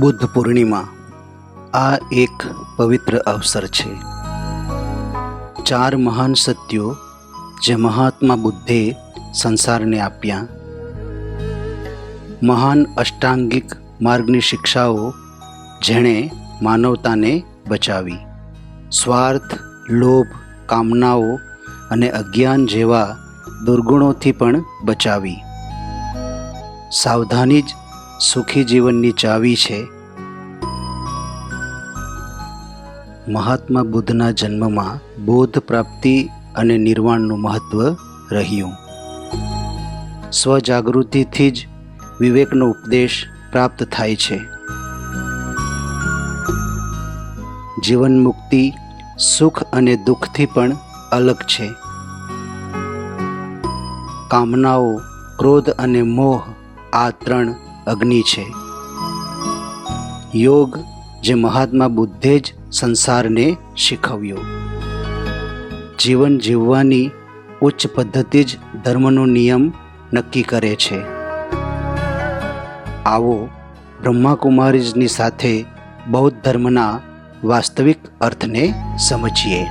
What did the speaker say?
બુદ્ધ પૂર્ણિમા આ એક પવિત્ર અવસર છે. ચાર મહાન સત્યો જે મહાત્મા બુદ્ધે સંસારને આપ્યા. મહાન અષ્ટાંગિક માર્ગની શિક્ષાઓ જેણે માનવતાને બચાવી. સ્વાર્થ, લોભ, કામનાઓ અને અજ્ઞાન જેવા દુર્ગુણોથી પણ બચાવી. સાવધાની જ સુખી જીવનની ચાવી છે. મહાત્મા બુદ્ધના જન્મમાં બોધ પ્રાપ્તિ અને નિર્વાણનું મહત્વ રહ્યું. સ્વજાગૃતિથી જ વિવેકનો ઉપદેશ પ્રાપ્ત થાય છે. જીવન મુક્તિ સુખ અને દુઃખથી પણ અલગ છે. કામનાઓ, ક્રોધ અને મોહ આ ત્રણ અગ્નિ છે. યોગ જે મહાત્મા બુદ્ધે જ સંસારને શીખવ્યો. જીવન જીવવાની ઉચ્ચ પદ્ધતિ જ ધર્મનો નિયમ નક્કી કરે છે. આવો બ્રહ્માકુમારીજની સાથે બૌદ્ધ ધર્મના વાસ્તવિક અર્થને સમજીએ.